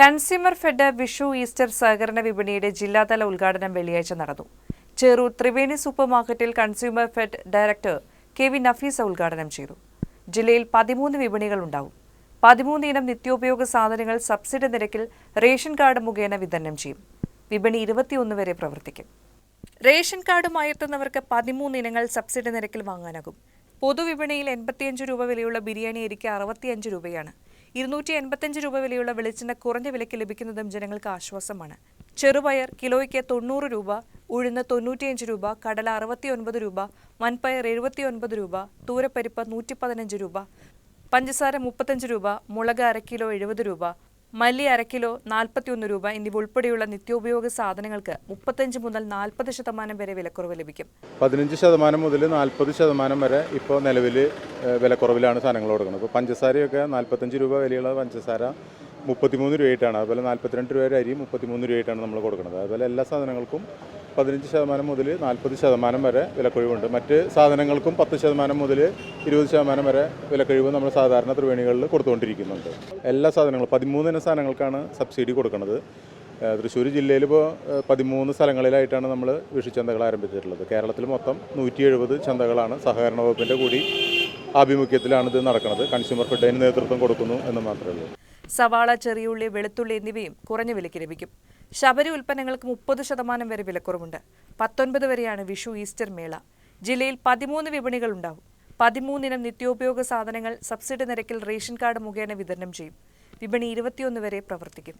Consumer fed Vishu Easter സഹകരണ വിപണിയുടെ ജില്ലാതല ഉദ്ഘാടനം വെള്ളിയാഴ്ച നടന്നു. ചെറൂർ ത്രിവേണി സൂപ്പർ മാർക്കറ്റിൽ consumer fed director K V Nafeesa ഉദ്ഘാടനം ചെയ്തു. ജില്ലയിൽ പതിമൂന്ന് വിപണികൾ ഉണ്ടാവും. പതിമൂന്ന് ഇനം നിത്യോപയോഗ സാധനങ്ങൾ സബ്സിഡി നിരക്കിൽ റേഷൻ കാർഡ് മുഖേന വിതരണം ചെയ്യും. വിപണി ഇരുപത്തിയൊന്ന് വരെ പ്രവർത്തിക്കും. റേഷൻ കാർഡുമായി എത്തുന്നവർക്ക് പതിമൂന്ന് ഇനങ്ങൾ സബ്സിഡി നിരക്കിൽ വാങ്ങാനാകും. പൊതുവിപണിയിൽ എൺപത്തിയഞ്ച് രൂപ വിലയുള്ള ബിരിയാണി അരിക്ക് അറുപത്തിയഞ്ച് രൂപയാണ്. ഇരുന്നൂറ്റി എൺപത്തിയഞ്ച് രൂപ വിലയുള്ള വെളിച്ചെണ്ണ കുറഞ്ഞ വിലയ്ക്ക് ലഭിക്കുന്നതും ജനങ്ങൾക്ക് ആശ്വാസമാണ്. ചെറുപയർ കിലോയ്ക്ക് തൊണ്ണൂറ് രൂപ ഉഴുന്ന് തൊണ്ണൂറ്റിയഞ്ച് രൂപ കടല അറുപത്തിയൊൻപത് രൂപ വൻപയർ എഴുപത്തിയൊൻപത് രൂപ തൂരപ്പരിപ്പ് നൂറ്റി പതിനഞ്ച് രൂപ പഞ്ചസാര മുപ്പത്തഞ്ച് രൂപ മുളക് അര കിലോ എഴുപത് രൂപ മല്ലി അരക്കിലോ കിലോ നാൽപ്പത്തിയൊന്ന് രൂപ എന്നിവ ഉൾപ്പെടെയുള്ള നിത്യോപയോഗ സാധനങ്ങൾക്ക് മുപ്പത്തഞ്ച് മുതൽ നാൽപ്പത് ശതമാനം വരെ വിലക്കുറവ് ലഭിക്കും. പതിനഞ്ച് ശതമാനം മുതൽ നാൽപ്പത് ശതമാനം വരെ ഇപ്പോൾ നിലവിൽ വിലക്കുറവിലാണ് സാധനങ്ങൾ കൊടുക്കുന്നത്. ഇപ്പോൾ പഞ്ചസാരയൊക്കെ നാൽപ്പത്തഞ്ച് രൂപ വിലയുള്ള പഞ്ചസാര മുപ്പത്തിമൂന്ന് രൂപയായിട്ടാണ്. അതുപോലെ നാൽപ്പത്തിരണ്ട് രൂപ അരി മുപ്പത്തിമൂന്ന് രൂപയായിട്ടാണ് നമ്മൾ കൊടുക്കുന്നത്. അതുപോലെ എല്ലാ സാധനങ്ങൾക്കും പതിനഞ്ച് ശതമാനം മുതൽ നാൽപ്പത് ശതമാനം വരെ വിലക്കൊഴിവുണ്ട്. മറ്റ് സാധനങ്ങൾക്കും പത്ത് ശതമാനം മുതൽ ഇരുപത് ശതമാനം വരെ വിലക്കൊഴിവ് നമ്മൾ സാധാരണ ത്രിവേണികളിൽ കൊടുത്തുകൊണ്ടിരിക്കുന്നുണ്ട്. എല്ലാ സാധനങ്ങളും പതിമൂന്ന് ഇനം സാധനങ്ങൾക്കാണ് സബ്സിഡി കൊടുക്കുന്നത് തൃശ്ശൂർ ജില്ലയിൽ ഇപ്പോൾ പതിമൂന്ന് സ്ഥലങ്ങളിലായിട്ടാണ് നമ്മൾ വിഷുചന്തകൾ ആരംഭിച്ചിട്ടുള്ളത്. കേരളത്തിൽ മൊത്തം നൂറ്റി എഴുപത് ചന്തകളാണ് സഹകരണ വകുപ്പിന്റെ കൂടി ആഭിമുഖ്യത്തിലാണ് ഇത് നടക്കുന്നത് കൺസ്യൂമർ ഫെഡിന് നേതൃത്വം കൊടുക്കുന്നു എന്ന് മാത്രമേ ഉള്ളൂ. സവാള ചെറിയുള്ളി വെളുത്തുള്ളി എന്നിവയും കുറഞ്ഞ വിലയ്ക്ക് ലഭിക്കും. ശബരി ഉൽപ്പന്നങ്ങൾക്ക് മുപ്പത് ശതമാനം വരെ വിലക്കുറവുണ്ട്. പത്തൊൻപത് വരെയാണ് വിഷു ഈസ്റ്റർ മേള. ജില്ലയിൽ പതിമൂന്ന് വിപണികൾ ഉണ്ടാവും. പതിമൂന്നിനം നിത്യോപയോഗ സാധനങ്ങൾ സബ്സിഡി നിരക്കിൽ റേഷൻ കാർഡ് മുഖേന വിതരണം ചെയ്യും. വിപണി ഇരുപത്തിയൊന്ന് വരെ പ്രവർത്തിക്കും.